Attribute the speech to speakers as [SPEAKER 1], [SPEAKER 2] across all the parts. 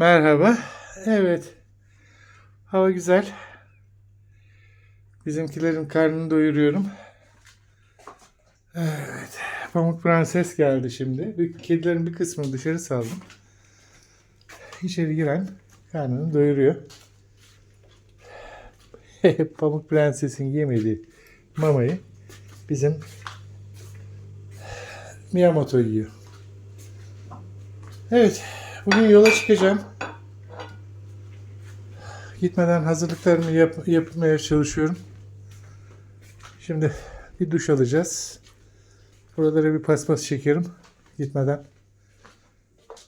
[SPEAKER 1] Merhaba. Evet. Hava güzel. Bizimkilerin karnını doyuruyorum. Evet. Pamuk Prenses geldi şimdi. Kedilerin bir kısmını dışarı saldım. İçeri giren karnını doyuruyor. Pamuk Prenses'in yemediği mamayı bizim Miyamoto yiyor. Evet. Bugün yola çıkacağım. Gitmeden hazırlıklarımı yap- yapmaya çalışıyorum. Şimdi bir duş alacağız. Buralara bir paspas çekerim. Gitmeden.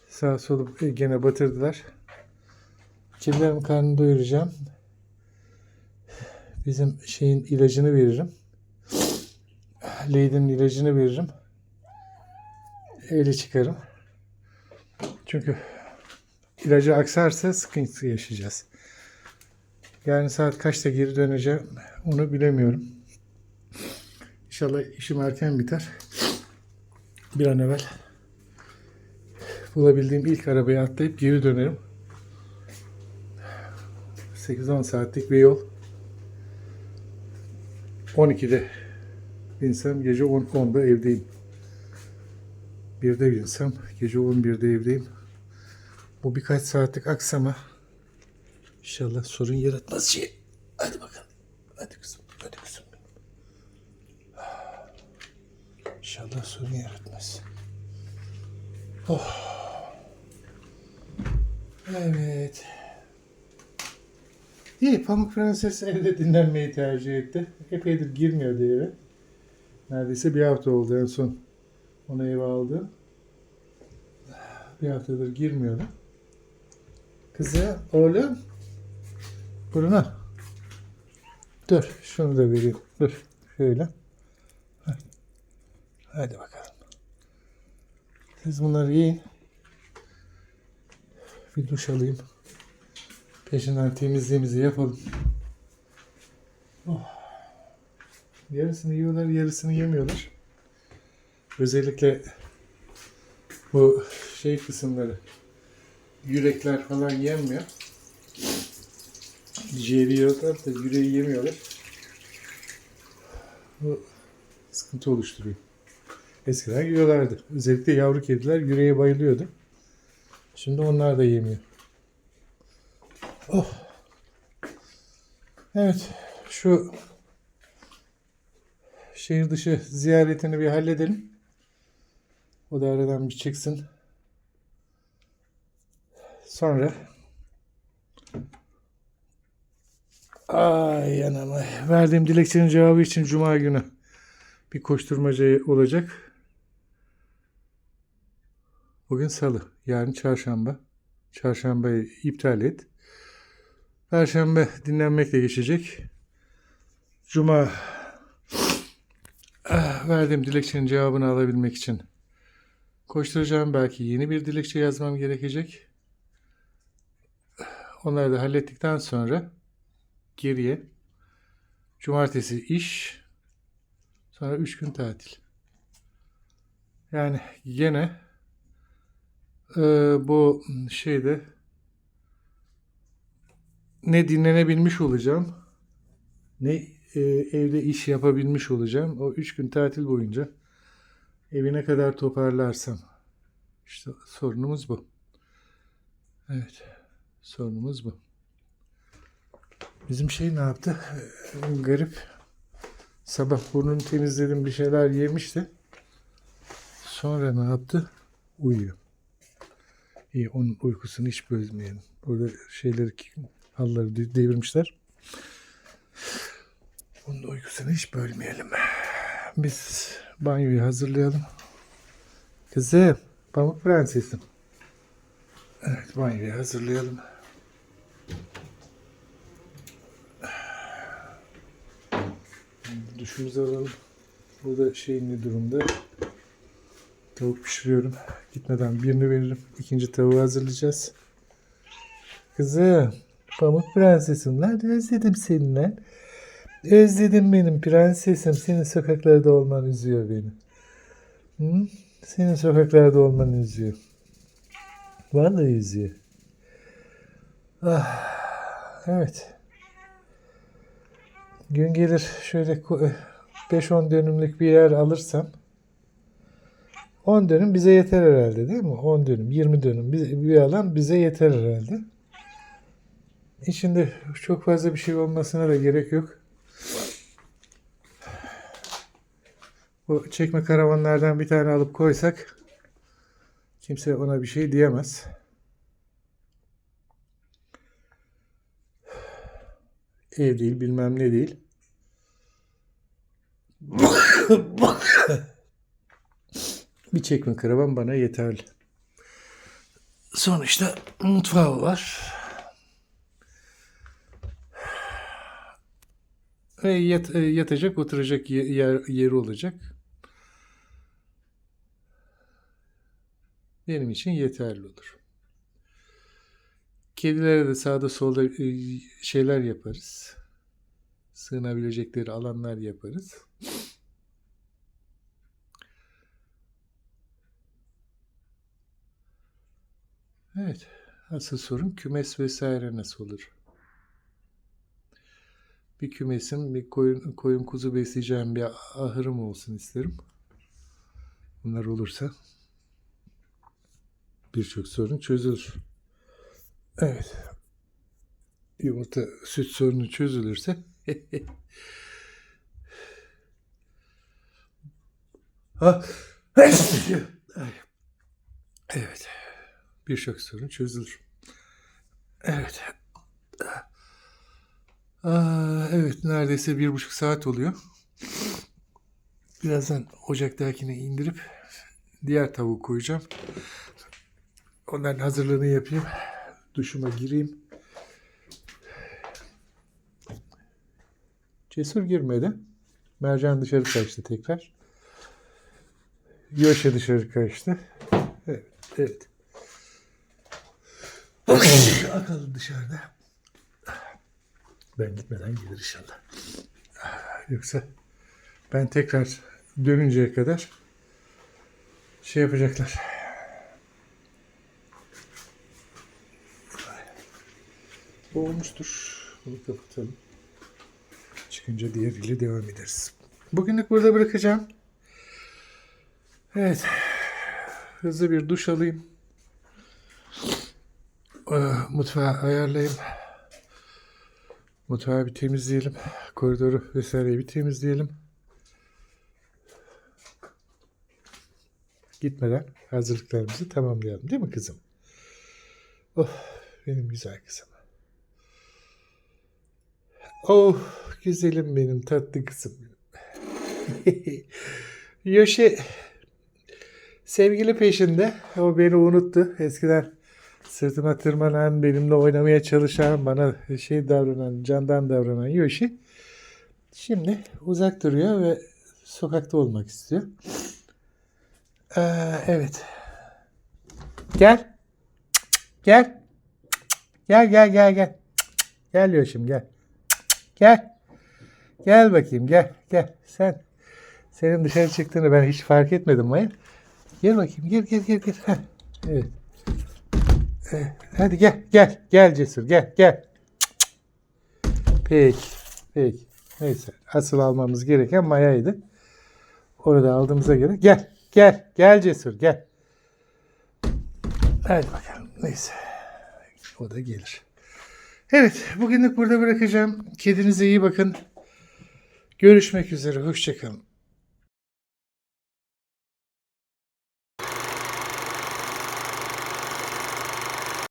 [SPEAKER 1] Sağ solu gene batırdılar. Kedilerin karnını doyuracağım. Bizim şeyin ilacını veririm. Lady'nin ilacını veririm. Öyle çıkarım. Çünkü ilacı aksarsa sıkıntı yaşayacağız. Yani saat kaçta geri döneceğim onu bilemiyorum. İnşallah işim erken biter. Bir an evvel bulabildiğim ilk arabaya atlayıp geri dönerim. 8-10 saatlik bir yol. 12'de binsem gece 10, 10'da evdeyim. 1'de binsem gece 11'de evdeyim. Bu birkaç saatlik aksama inşallah sorun yaratmaz şey. Hadi bakalım. Hadi kızım. Hadi kızım. İnşallah sorun yaratmaz. Oh. Evet. İyi Pamuk Prenses evde dinlenmeyi tercih etti. Epeydir girmiyordu eve. Neredeyse bir hafta oldu en son onu eve aldım. Bir haftadır girmiyordu. Kızı, oğlum. Bruno. Dur, şunu da vereyim. Dur, şöyle. Hadi bakalım. Siz bunları yiyin. Bir duş alayım. Peşinden temizliğimizi yapalım. Oh. Yarısını yiyorlar, yarısını yemiyorlar. Özellikle bu şey kısımları yürekler falan yenmiyor. Ciğeri yiyorlar da yüreği yemiyorlar. Bu sıkıntı oluşturuyor. Eskiden yiyorlardı. Özellikle yavru kediler yüreğe bayılıyordu. Şimdi onlar da yemiyor. Oh. Evet. Şu şehir dışı ziyaretini bir halledelim. O da aradan bir çıksın. Sonra Ay anam ay. Verdiğim dilekçenin cevabı için Cuma günü bir koşturmaca olacak. Bugün salı. Yarın çarşamba. Çarşambayı iptal et. Perşembe dinlenmekle geçecek. Cuma ah, verdiğim dilekçenin cevabını alabilmek için koşturacağım. Belki yeni bir dilekçe yazmam gerekecek. Onları da hallettikten sonra geriye cumartesi iş sonra üç gün tatil. Yani yine e, bu şeyde ne dinlenebilmiş olacağım ne e, evde iş yapabilmiş olacağım. O üç gün tatil boyunca evi ne kadar toparlarsam işte sorunumuz bu. Evet. Sorunumuz bu. Bizim şey ne yaptı? Ee, Garip. Sabah burnunu temizledim bir şeyler yemişti. Sonra ne yaptı? Uyuyor. İyi onun uykusunu hiç bölmeyelim. Burada şeyleri halları de- devirmişler. Onun uykusunu hiç bölmeyelim. Biz banyoyu hazırlayalım. Kızım, pamuk prensesim. Evet, banyoyu hazırlayalım. Duşumuzu alalım. Burada şey ne durumda? Tavuk pişiriyorum. Gitmeden birini veririm. İkinci tavuğu hazırlayacağız. Kızım, pamuk prensesim lan. Özledim seni lan. Özledim benim prensesim. Senin sokaklarda olman üzüyor beni. Hı? Senin sokaklarda olman üzüyor. Vallahi üzüyor. Ah, evet. Gün gelir şöyle ko- 5-10 dönümlük bir yer alırsam 10 dönüm bize yeter herhalde değil mi? 10 dönüm, 20 dönüm bir alan bize yeter herhalde. İçinde çok fazla bir şey olmasına da gerek yok. Bu çekme karavanlardan bir tane alıp koysak kimse ona bir şey diyemez. Ev değil bilmem ne değil. bir çekme karavan bana yeterli. Sonuçta mutfağı var. Ve yat- e, yatacak, oturacak ye- yer, yeri olacak. Benim için yeterli olur. Kedilere de sağda solda e, şeyler yaparız. Sığınabilecekleri alanlar yaparız. Evet. Asıl sorun kümes vesaire nasıl olur? Bir kümesim, bir koyun, koyun kuzu besleyeceğim bir ahırım olsun isterim. Bunlar olursa birçok sorun çözülür. Evet. Yumurta, süt sorunu çözülürse ha. Evet. Birçok sorun çözülür. Evet. Aa, evet neredeyse bir buçuk saat oluyor. Birazdan ocaktakini indirip diğer tavuğu koyacağım. Onların hazırlığını yapayım. Duşuma gireyim. Cesur girmedi. Mercan dışarı kaçtı tekrar. Yoşa dışarı kaçtı. Evet, evet. Akıllı dışarıda. Ben gitmeden gelir inşallah. Yoksa ben tekrar dönünceye kadar şey yapacaklar. Olmuştur. Bunu kapatalım. Çıkınca diğeriyle devam ederiz. Bugünlük burada bırakacağım. Evet. Hızlı bir duş alayım. Ee, Mutfağı ayarlayayım. Mutfağı bir temizleyelim. Koridoru vesaireyi bir temizleyelim. Gitmeden hazırlıklarımızı tamamlayalım değil mi kızım? Oh benim güzel kızım. Oh güzelim benim tatlı kızım. Yoşi sevgili peşinde. O beni unuttu. Eskiden sırtıma tırmanan, benimle oynamaya çalışan, bana şey davranan, candan davranan Yoshi şimdi uzak duruyor ve sokakta olmak istiyor. Ee, evet. Gel. Gel. Gel gel gel gel. Gel Yoşim gel. Gel. Gel bakayım gel gel. Sen senin dışarı çıktığını ben hiç fark etmedim Maya. Gel bakayım gel gel gel gel. Heh. Evet. Hadi gel gel gel Cesur gel gel. Peki peki. Neyse asıl almamız gereken Maya'ydı. Orada aldığımıza göre gel gel gel Cesur gel. Hadi bakalım neyse. O da gelir. Evet bugünlük burada bırakacağım. Kedinize iyi bakın. Görüşmek üzere. Hoşçakalın.